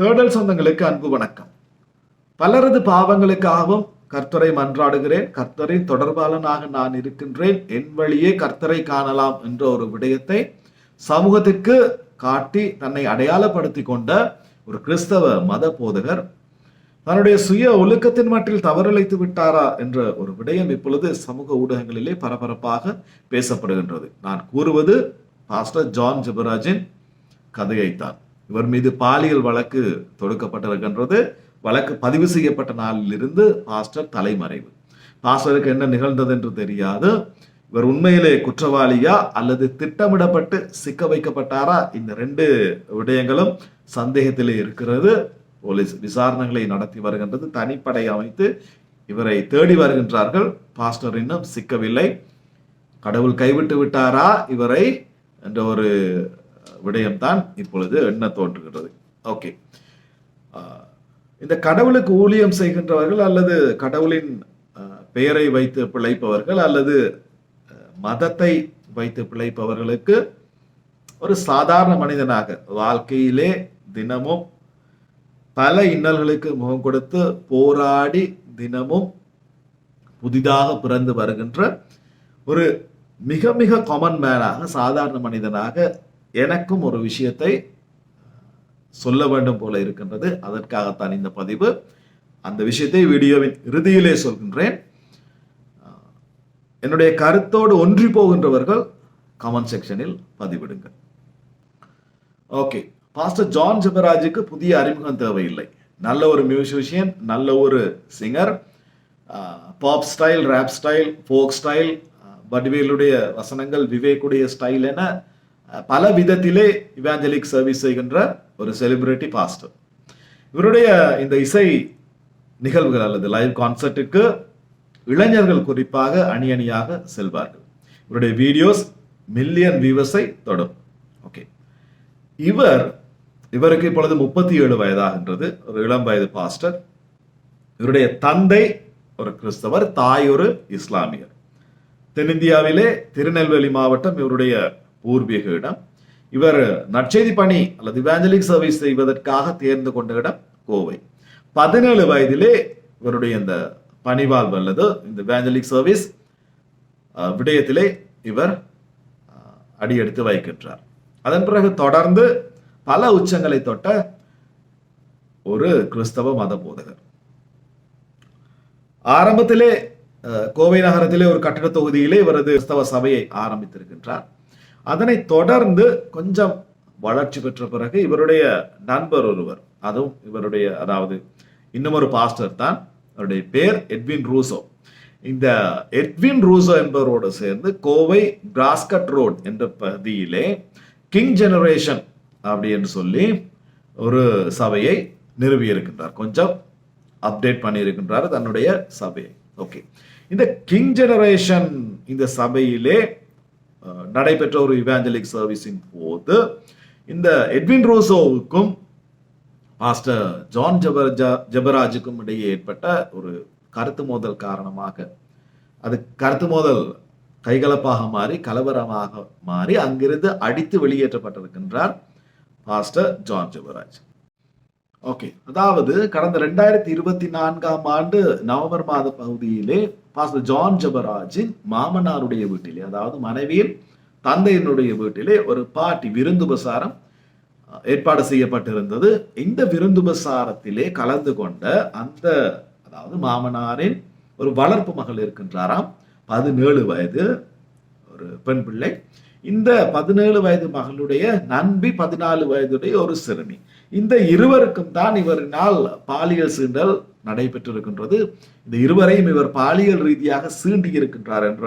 தேடல் சொந்தங்களுக்கு அன்பு வணக்கம். பலரது பாவங்களுக்காகவும் கர்த்தரை மன்றாடுகிறேன். கர்த்தரின் தொடர்பாளனாக நான் இருக்கின்றேன். என் வழியே கர்த்தரை காணலாம் என்ற ஒரு விடயத்தை சமூகத்திற்கு காட்டி தன்னை அடையாளப்படுத்தி கொண்ட ஒரு கிறிஸ்தவ மத போதகர் தன்னுடைய சுய ஒழுக்கத்தின் மட்டில் தவறிழைத்து விட்டாரா என்ற ஒரு விடயம் இப்பொழுது சமூக ஊடகங்களிலே பரபரப்பாக பேசப்படுகின்றது. நான் கூறுவது பாஸ்டர் ஜான் ஜபராஜின் கதையைத்தான். இவர் மீது பாலியல் வழக்கு தொடுக்கப்பட்டிருக்கின்றது. வழக்கு பதிவு செய்யப்பட்ட நாளிலிருந்து பாஸ்டர் தலைமறைவு. பாஸ்டருக்கு என்ன நிகழ்ந்தது என்று தெரியாது. இவர் உண்மையிலே குற்றவாளியா அல்லது திட்டமிடப்பட்டு சிக்க வைக்கப்பட்டாரா? இந்த ரெண்டு விடயங்களும் சந்தேகத்திலே இருக்கிறது. போலீஸ் விசாரணைகளை நடத்தி வருகின்றது. தனிப்படை அமைத்து இவரை தேடி வருகின்றார்கள். பாஸ்டர் இன்னும் சிக்கவில்லை. கடவுள் கைவிட்டு விட்டாரா இவரை? என்ற ஒரு விடயம்தான் இப்பொழுது எண்ண தோன்றுகிறது ஓகே இந்த கடவுளுக்கு ஊழியம் செய்கின்றவர்கள் அல்லது கடவுளின் பெயரை வைத்து பிழைப்பவர்கள் அல்லது மதத்தை வைத்து பிழைப்பவர்களுக்கு ஒரு சாதாரண மனிதனாக வாழ்க்கையிலே தினமும் பல இன்னல்களுக்கு முகம் கொடுத்து போராடி தினமும் புதிதாக பிறந்து வருகின்ற ஒரு மிக மிக காமன் மேனாக சாதாரண மனிதனாக எனக்கும் ஒரு விஷயத்தை சொல்ல வேண்டும் போல இருக்கின்றது. அதற்காகத்தான் இந்த பதிவு. அந்த விஷயத்தை வீடியோவின் இறுதியிலே சொல்கின்றேன். என்னுடைய கருத்தோடு ஒன்றி போகின்றவர்கள் கமெண்ட் செக்ஷனில் பதிவிடுங்கள். ஓகே பாஸ்டர் ஜான் ஜெபராஜுக்கு புதிய அறிமுகம் தேவையில்லை. நல்ல ஒரு மியூசிஷியன் நல்ல ஒரு singer pop style rap style folk style வடிவேலுடைய வசனங்கள் விவேக்குடைய ஸ்டைல் என பல விதத்திலே இவாஞ்சலிக் சர்வீஸ் செய்கின்ற ஒரு செலிபிரிட்டி பாஸ்டர் இவருடைய இந்த இசை நிகழ்வுகள் அல்லது லைவ் கான்சர்ட்டுக்கு இளைஞர்கள் குறிப்பாக அணி அணியாக செல்வார்கள். இவருடைய வீடியோஸ் மில்லியன் வியூவர்ஸை தொடும். ஓகே இவர் இவருக்கு இப்பொழுது முப்பத்தி ஏழு வயதாகின்றது. ஒரு இளம் வயது பாஸ்டர் இவருடைய தந்தை ஒரு கிறிஸ்தவர் தாய் ஒரு இஸ்லாமியர். தென்னிந்தியாவிலே திருநெல்வேலி மாவட்டம் இவருடைய பூர்வீக இடம். இவர் நற்செய்தி பணி அல்லது இவாஞ்சலிக் சர்வீஸ் செய்வதற்காக தேர்ந்து கொண்ட இடம் கோவை. பதினேழு வயதிலே இவருடைய இந்த பணிவாழ்வு அல்லது இந்த வேஞ்சலிக் சர்வீஸ் விடயத்திலே இவர் அடியெடுத்து வைக்கின்றார். அதன் பிறகு தொடர்ந்து பல உச்சங்களை தொட்ட ஒரு கிறிஸ்தவ மத போதகர். ஆரம்பத்திலே கோவை நகரத்திலே ஒரு கட்டிட தொகுதியிலே இவரது கிறிஸ்தவ சபையை ஆரம்பித்திருக்கின்றார். அதனை தொடர்ந்து கொஞ்சம் வளர்ச்சி பெற்ற பிறகு இவருடைய நண்பர் ஒருவர் அதுவும் இவருடைய அதாவது இன்னும் ஒரு பாஸ்டர் தான் அவருடைய பேர் எட்வின் ரூசோ. இந்த எட்வின் ரூசோ என்பவரோடு சேர்ந்து கோவை பிராஸ்கட் ரோட் என்ற பகுதியிலே கிங் ஜெனரேஷன் அப்படின்னு சொல்லி ஒரு சபையை நிறுவி இருக்கின்றார் கொஞ்சம் அப்டேட் பண்ணியிருக்கின்றார் தன்னுடைய சபையை. ஓகே இந்த கிங் ஜெனரேஷன் இந்த சபையிலே நடைபெற்ற ஒரு இவாஞ்சலிக் சர்வீஸின் போது இந்த எட்வின் ரோசோவுக்கும் பாஸ்டர் ஜான் ஜபர்ஜா ஜபராஜுக்கும் இடையே ஏற்பட்ட ஒரு கருத்து மோதல் காரணமாக அது கருத்து மோதல் கைகலப்பாக மாறி கலவரமாக மாறி அங்கிருந்து அடித்து வெளியேற்றப்பட்டிருக்கின்றார் பாஸ்டர் ஜான் ஜபராஜ். ஓகே அதாவது கடந்த ரெண்டாயிரத்தி இருபத்தி நான்காம் ஆண்டு நவம்பர் மாத பகுதியிலே பாஸ்டர் ஜான் ஜபராஜின் மாமனாருடைய வீட்டிலே அதாவது மனைவியின் தந்தையினுடைய வீட்டிலே ஒரு பாட்டி விருந்து பிரசாரம் ஏற்பாடு செய்யப்பட்டிருந்தது. இந்த விருந்துபசாரத்திலே கலந்து கொண்ட அந்த அதாவது மாமனாரின் ஒரு வளர்ப்பு மகள் இருக்கின்றாராம். பதினேழு வயது ஒரு பெண் பிள்ளை. இந்த பதினேழு வயது மகளுடைய நண்பி பதினாலு வயதுடைய ஒரு சிறுமி. இந்த இருவருக்கும் தான் இவரினால் பாலியல் சீண்டல் நடைபெற்றிருக்கின்றது. இந்த இருவரையும் இவர் பாலியல் ரீதியாக சீண்டி இருக்கின்றார் என்ற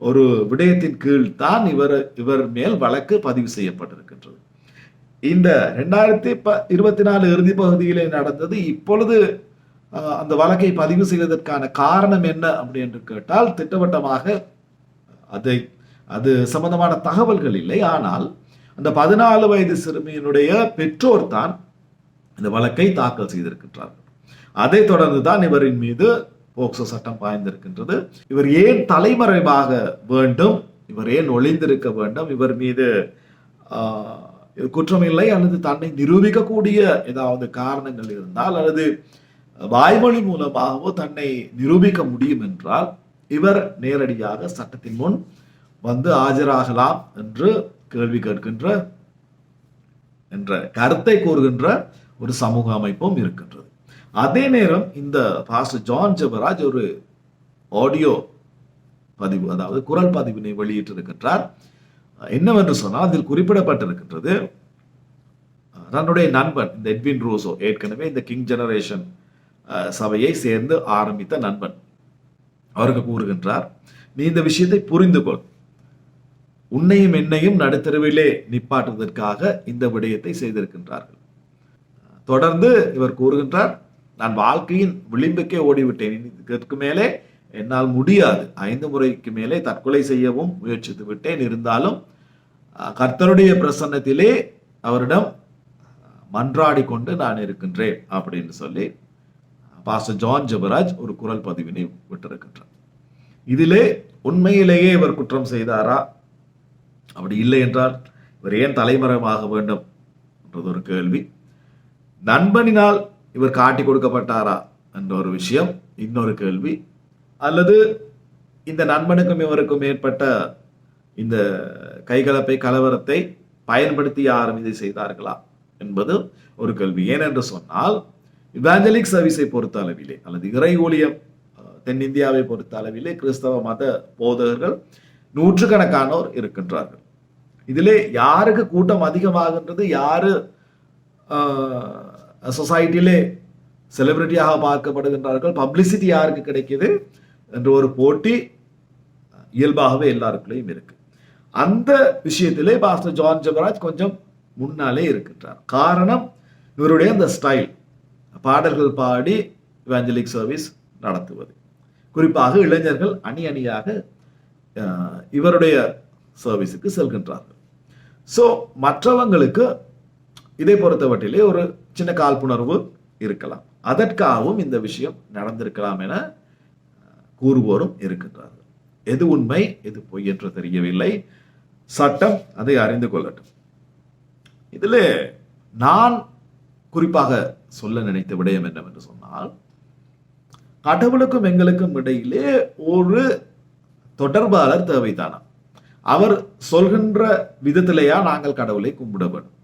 ஒரு விடயத்தின் கீழ் தான் இவர் இவர் மேல் வழக்கு பதிவு செய்யப்பட்டிருக்கின்றது. இந்த ரெண்டாயிரத்தி ப இருபத்தி நாலு இறுதி பகுதியிலே நடந்தது. இப்பொழுது அந்த வழக்கை பதிவு செய்வதற்கான காரணம் என்ன அப்படி என்று கேட்டால் திட்டவட்டமாக அதை அது சம்பந்தமான தகவல்கள் இல்லை. ஆனால் அந்த பதினாலு வயது சிறுமியினுடைய பெற்றோர் தான் இந்த வழக்கை தாக்கல் செய்திருக்கின்றார்கள். அதைத் தொடர்ந்து தான் இவரின் மீது போக்சோ சட்டம் பாய்ந்திருக்கின்றது. இவர் ஏன் தலைமறைவாக வேண்டும்? இவர் ஏன் ஒளிந்திருக்க வேண்டும்? இவர் மீது குற்றம் குற்றமில்லை அல்லது தன்னை நிரூபிக்கக்கூடிய ஏதாவது காரணங்கள் இருந்தால் அல்லது வாய்மொழி மூலமாகவோ தன்னை நிரூபிக்க முடியும் என்றால் இவர் நேரடியாக சட்டத்தின் முன் வந்து ஆஜராகலாம் என்று கேள்வி கேட்கின்ற என்ற கருத்தை கூறுகின்ற ஒரு சமூக அமைப்பும் இருக்கின்றது. அதே நேரம் இந்த பாஸ்டர் ஜான் ஜெபராஜ் ஒரு ஆடியோ பதிவு அதாவது குரல் பதிவினை வெளியிட்டிருக்கின்றார். என்னவென்று சொன்னால் அதில் குறிப்பிடப்பட்டிருக்கின்றது தன்னுடைய நண்பன் இந்த எட்வின் ரோசோ ஏற்கனவே இந்த கிங் ஜெனரேஷன் சபையை சேர்ந்து ஆரம்பித்த நண்பன் அவருக்கு கூறுகின்றார் நீ இந்த விஷயத்தை புரிந்து கொள் உன்னையும் என்னையும் நடுத்தருவிலே நிப்பாட்டுவதற்காக இந்த விடயத்தை செய்திருக்கின்றார்கள். தொடர்ந்து இவர் கூறுகின்றார் நான் வாழ்க்கையின் விளிம்புக்கே ஓடிவிட்டேன். இதற்கு மேலே என்னால் முடியாது. ஐந்து முறைக்கு மேலே தற்கொலை செய்யவும் முயற்சித்து விட்டேன். இருந்தாலும் கர்த்தருடைய பிரசன்னத்திலே அவரிடம் மன்றாடி கொண்டு நான் இருக்கின்றேன் அப்படின்னு சொல்லி பாஸ்டர் ஜான் ஜபராஜ் ஒரு குரல் பதிவினை விட்டிருக்கின்றார். இதிலே உண்மையிலேயே இவர் குற்றம் செய்தாரா? அப்படி இல்லை என்றால் இவர் ஏன் தலைமறைவாக வேண்டும் என்றது ஒரு கேள்வி. நண்பனினால் இவர் காட்டி கொடுக்கப்பட்டாரா என்ற ஒரு விஷயம் இன்னொரு கேள்வி. அல்லது இந்த நண்பனுக்கும் இவருக்கும் ஏற்பட்ட இந்த கைகலப்பை கலவரத்தை பயன்படுத்தி யாரும் இதை செய்தார்களா என்பது ஒரு கேள்வி. ஏனென்று சொன்னால் இவாஞ்சலிக் சர்வீஸை பொறுத்த அளவிலே அல்லது இறை ஊழியம் தென்னிந்தியாவை பொறுத்த அளவிலே கிறிஸ்தவ மத போதகர்கள் நூற்றுக்கணக்கானோர் இருக்கின்றார்கள். இதிலே யாருக்கு கூட்டம் அதிகமாகின்றது? யாரு சொசைட்டியிலே செலிபிரிட்டியாக பார்க்கப்படுகின்றார்கள்? பப்ளிசிட்டி யாருக்கு கிடைக்குது? என்ற ஒரு போட்டி இயல்பாகவே எல்லாருக்குள்ளேயும் இருக்கு. அந்த விஷயத்திலே பாஸ்டர் ஜான் ஜெபராஜ் கொஞ்சம் முன்னாலே இருக்கின்றார். காரணம் இவருடைய அந்த ஸ்டைல் பாடல்கள் பாடி இவாஞ்சலிக் சர்வீஸ் நடத்துவது. குறிப்பாக இளைஞர்கள் அணி அணியாக இவருடைய சர்வீஸுக்கு செல்கின்றார்கள். ஸோ மற்றவங்களுக்கு இதை பொறுத்தவற்றிலே ஒரு சின்ன காழ்ப்புணர்வு இருக்கலாம். அதற்காகவும் இந்த விஷயம் நடந்திருக்கலாம் என கூறுவோரும் இருக்கின்றார்கள். எது உண்மை எது பொய் என்று தெரியவில்லை. சட்டம் அதை அறிந்து கொள்ளட்டும். இதில் நான் குறிப்பாக சொல்ல நினைத்த விடயம் என்னவென்று சொன்னால் கடவுளுக்கும் எங்களுக்கும் இடையிலே ஒரு தொடர்பாளர் தேவைதானா? அவர் சொல்கின்ற விதத்திலேயா நாங்கள் கடவுளை கும்பிட வேண்டும்?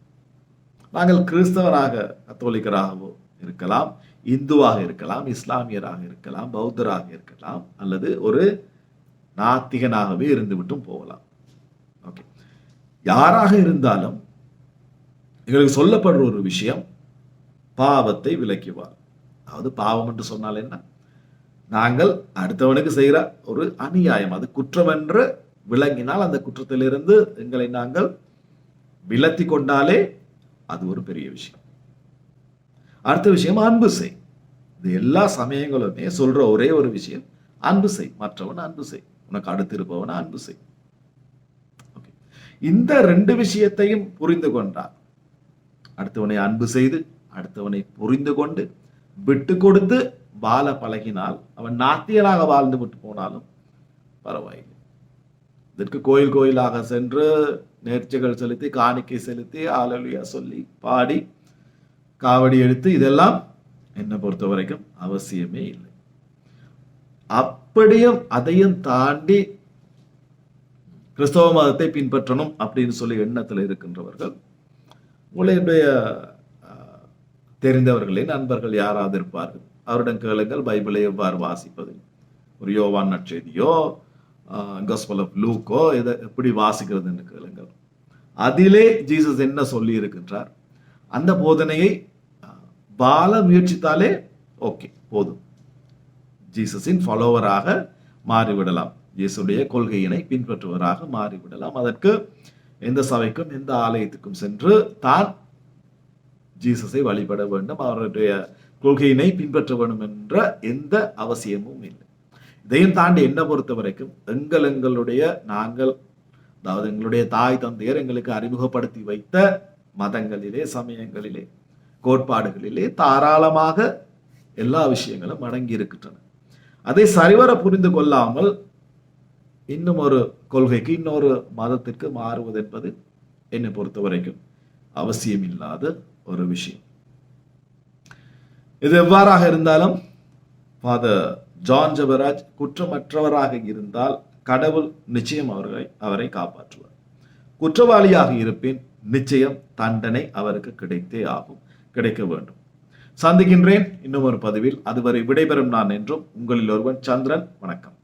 நாங்கள் கிறிஸ்தவராக கத்தோலிக்கராகவோ இருக்கலாம் இந்துவாக இருக்கலாம் இஸ்லாமியராக இருக்கலாம் பௌத்தராக இருக்கலாம் அல்லது ஒரு நாத்திகனாகவே இருந்துவிட்டும் போகலாம். ஓகே. யாராக இருந்தாலும் எங்களுக்கு சொல்லப்படுற ஒரு விஷயம் பாவத்தை விலக்கிவார். அதாவது பாவம் என்று சொன்னால் என்ன? நாங்கள் அடுத்தவனுக்கு செய்கிற ஒரு அநியாயம். அது குற்றம் என்று விளங்கினால் அந்த குற்றத்திலிருந்து எங்களை நாங்கள் விலத்தி கொண்டாலே அது ஒரு பெரிய விஷயம். அடுத்த விஷயம் அன்பு செய். இது எல்லா சமயங்களுமே சொல்ற ஒரே ஒரு விஷயம். அன்பு செய். மற்றவன் அன்பு செய். உனக்கு அடுத்து இருப்பவன் அன்பு செய். இந்த ரெண்டு விஷயத்தையும் புரிந்து கொண்டார் அடுத்தவனை அன்பு செய்து அடுத்தவனை புரிந்து கொண்டு விட்டு கொடுத்து வாழ பழகினால் அவன் நாத்தியனாக வாழ்ந்து விட்டு போனாலும் பரவாயில்லை. இதற்கு கோயில் கோயிலாக சென்று நேர்ச்சிகள் செலுத்தி காணிக்கை செலுத்தி ஆலலியா சொல்லி பாடி காவடி எடுத்து இதெல்லாம் என்னை பொறுத்த வரைக்கும் அவசியமே இல்லை. அப்படியும் அதையும் தாண்டி கிறிஸ்தவ மதத்தை பின்பற்றணும் அப்படின்னு சொல்லி எண்ணத்தில் இருக்கின்றவர்கள் உங்களுடைய அஹ், தெரிந்தவர்களே நண்பர்கள் யாராவது இருப்பார்கள். அவரிடம் கேளுங்கள் பைபிளை எவ்வாறு வாசிப்பது? ஒரு யோவான் நற்செய்தியோ கஸ்பல் ஆஃப் லூக்கோ இதை எப்படி வாசிக்கிறதுன்னு கேளுங்கள். அதிலே ஜீசஸ் என்ன சொல்லி இருக்கின்றார் அந்த போதனையை பால வாழ முயற்சித்தாலே ஓகே போதும். ஜீசஸின் ஃபாலோவராக மாறிவிடலாம். இயேசுடைய கொள்கையினை பின்பற்றுவராக மாறிவிடலாம். அதற்கு எந்த சபைக்கும் எந்த ஆலயத்துக்கும் சென்று தான் ஜீசஸை வழிபட வேண்டும். அவருடைய கொள்கையினை பின்பற்ற வேண்டும் என்ற எந்த அவசியமும் இல்லை. இதையும் தாண்டி என்ன பொறுத்த வரைக்கும் எங்கள் எங்களுடைய நாங்கள் அதாவது எங்களுடைய தாய் தந்தையர் எங்களுக்கு அறிமுகப்படுத்தி வைத்த மதங்களிலே சமயங்களிலே கோட்பாடுகளிலே தாராளமாக எல்லா விஷயங்களும் அடங்கி இருக்கின்றன. அதை சரிவர புரிந்து கொள்ளாமல் இன்னும் ஒரு கொள்கைக்கு இன்னொரு மதத்திற்கு மாறுவது என்பது என்னை பொறுத்த வரைக்கும் அவசியமில்லாத ஒரு விஷயம். இது எவ்வாறாக இருந்தாலும் ஃபாதர் ஜான் ஜபராஜ் குற்றமற்றவராக இருந்தால் கடவுள் நிச்சயம் அவர்களை அவரை காப்பாற்றுவார். குற்றவாளியாக இருப்பின் நிச்சயம் தண்டனை அவருக்கு கிடைத்தே ஆகும் கிடைக்க வேண்டும். சந்திக்கின்றேன். இன்னும் ஒரு பதிவில். அதுவரை விடைபெறும் நான் என்றும் உங்களில் ஒருவன் சந்திரன். வணக்கம்.